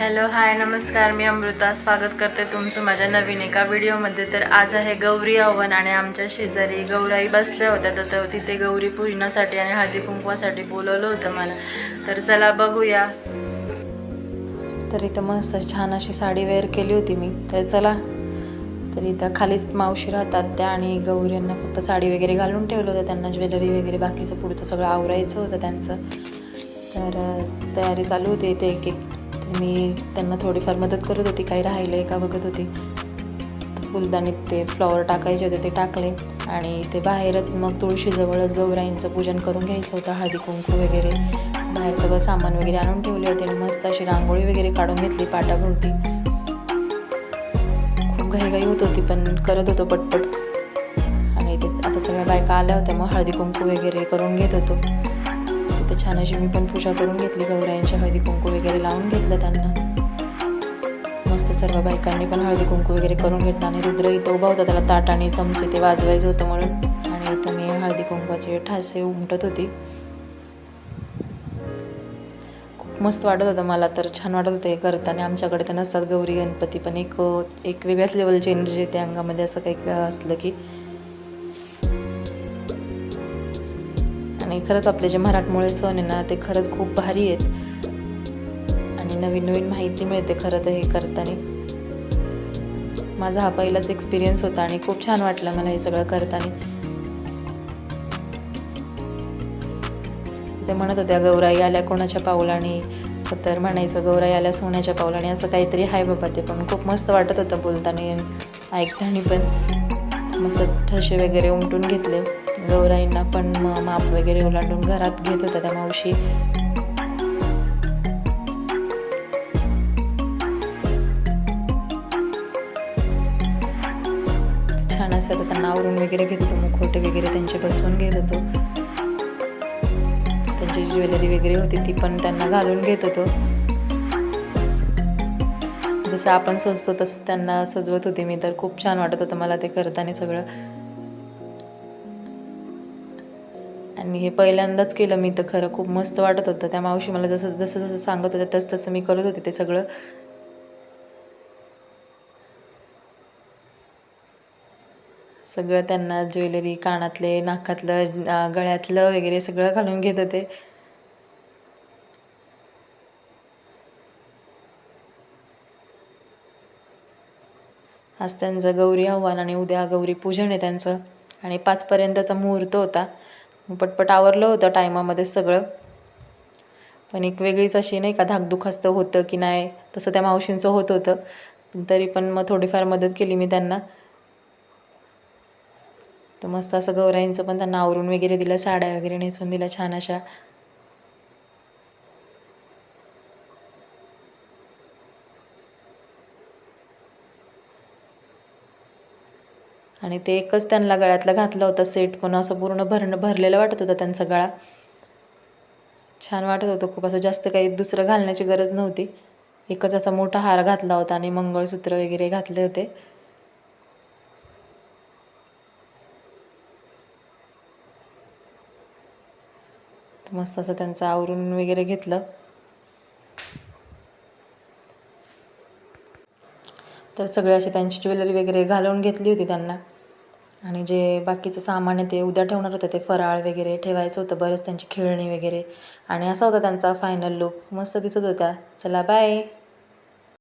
Hello hi नमस्कार. मी अमृता. स्वागत करते तुमचं माझ्या नवीन एका व्हिडिओमध्ये. तर आज आहे गौरी आव्हान आणि आमच्या शेजारी गौराई बसल्या होत्या. तर तिथे गौरी पूजनासाठी आणि हळदी कुंकवासाठी बोलवलं होतं मला. तर चला बघूया. तर इथं मस्त छान अशी साडी वेअर केली होती मी. तर चला. तर इथं खालीच मावशी राहतात त्या आणि गौरी यांना फक्त साडी वगैरे घालून ठेवलं होतं. त्यांना ज्वेलरी वगैरे बाकीचं पुढचं सगळं आवरायचं होतं त्यांचं. तर तयारी चालू होती इथे एक एक. मी त्यांना थोडीफार मदत करत होती काही राहिले का बघत होती. फुलदाणीत ते फ्लॉवर टाकायचे होते ते टाकले आणि ते बाहेरच मग तुळशीजवळच गौराईंचं पूजन करून घ्यायचं होतं हळदी कुंकू वगैरे. बाहेर सगळं सामान वगैरे आणून ठेवले होते आणि मस्त अशी रांगोळी वगैरे काढून घेतली पाटाभोवती. खूप घाईघाई होत होती पण करत होतो पटपट. आणि ते आता सगळ्या बायका आल्या होत्या मग हळदी कुंकू वगैरे करून घेत होतो. छान अशी मी पण पूजा करून घेतली गौरायांच्या हळदी कुंकू वगैरे लावून घेतलं त्यांना. मस्त सर्व बायकांनी पण हळदी कुंकू वगैरे करून घेतलं आणि रुद्र इथं उभा होता त्याला ताट आणि चमचे ते वाजवायचं होतं म्हणून. आणि इथं मी हळदी कुंकवाचे ठासे उमटत होती. खूप मस्त वाटत होतं मला तर छान वाटत होतं हे करताना आमच्याकडे तर नसतात गौरी गणपती पण एक एक वेगळ्याच लेवलची एनर्जी येते अंगामध्ये असं काही असलं की. आणि खरंच आपले जे मराठमोळे सण आहे ना ते खरंच खूप भारी आहेत. आणि नवीन नवीन माहिती मिळते खरं तर हे करताना. माझा हा पहिलाच एक्सपिरियन्स होता आणि खूप छान वाटलं मला हे सगळं करताना. ते म्हणत होत्या गौराई आल्या कोणाच्या पावलाने? तर म्हणायचं गौराई आल्या सोन्याच्या पावलाने. असं काहीतरी आहे बाबा ते पण. खूप मस्त वाटत होतं बोलताना ऐकताना पण. मस्त ठसे वगैरे उमटून घेतले. गौराईंना पण माप वगैरे ओलांडून घरात घेत होत्या त्या मावशी. छान असं त्यांना आवरून वगैरे घेत होतो मुखवटे वगैरे त्यांचे बसवून घेत होतो. त्यांची ज्वेलरी वगैरे होती ती पण त्यांना घालून घेत होतो. जसं आपण सजतो तसं त्यांना सजवत होते मी तर खूप छान वाटत होतं मला ते करताना सगळं. आणि हे पहिल्यांदाच केलं मी तर खरं खूप मस्त वाटत होतं. त्या मावशी मला जसं जसं जसं सांगत होत्या तसं तसं मी करत होते ते सगळं. सगळं त्यांना ज्वेलरी कानातले नाकातलं गळ्यातलं वगैरे सगळं घालून घेत होते. आज त्यांचं गौरी आव्हान आणि उद्या गौरी पूजन आहे त्यांचं. आणि पाचपर्यंतचा मुहूर्त होता. पटपट आवरलं होतं टायमामध्ये सगळं. पण एक वेगळीच अशी नाही का धाकधूक असतं होतं की नाही तसं त्या मावशींचं होत होतं. पण तरी पण मग थोडीफार मदत केली मी त्यांना. तर मस्त असं गौराईंचं पण त्यांना आवरून वगैरे दिलं साड्या वगैरे नेसून दिल्या छान अशा आणि ते एकच त्यांना गळ्यातलं घातलं होतं सेट पण असं पूर्ण भरणं भरलेलं वाटत होतं त्यांचा गळा. छान वाटत होतं खूप असं जास्त काही दुसरं घालण्याची गरज नव्हती. एकच असा मोठा हार घातला होता आणि मंगळसूत्र वगैरे घातले होते. मस्त असं त्यांचं आवरून वगैरे घेतलं. तर सगळे असे त्यांची ज्वेलरी वगैरे घालून घेतली होती त्यांना. आणि जे बाकीचं सामान आहे ते उद्या ठेवणार होतं ते फराळ वगैरे ठेवायचं होतं बरंच त्यांची खेळणी वगैरे. आणि असा होता त्यांचा फायनल लुक मस्त दिसत होता चला बाय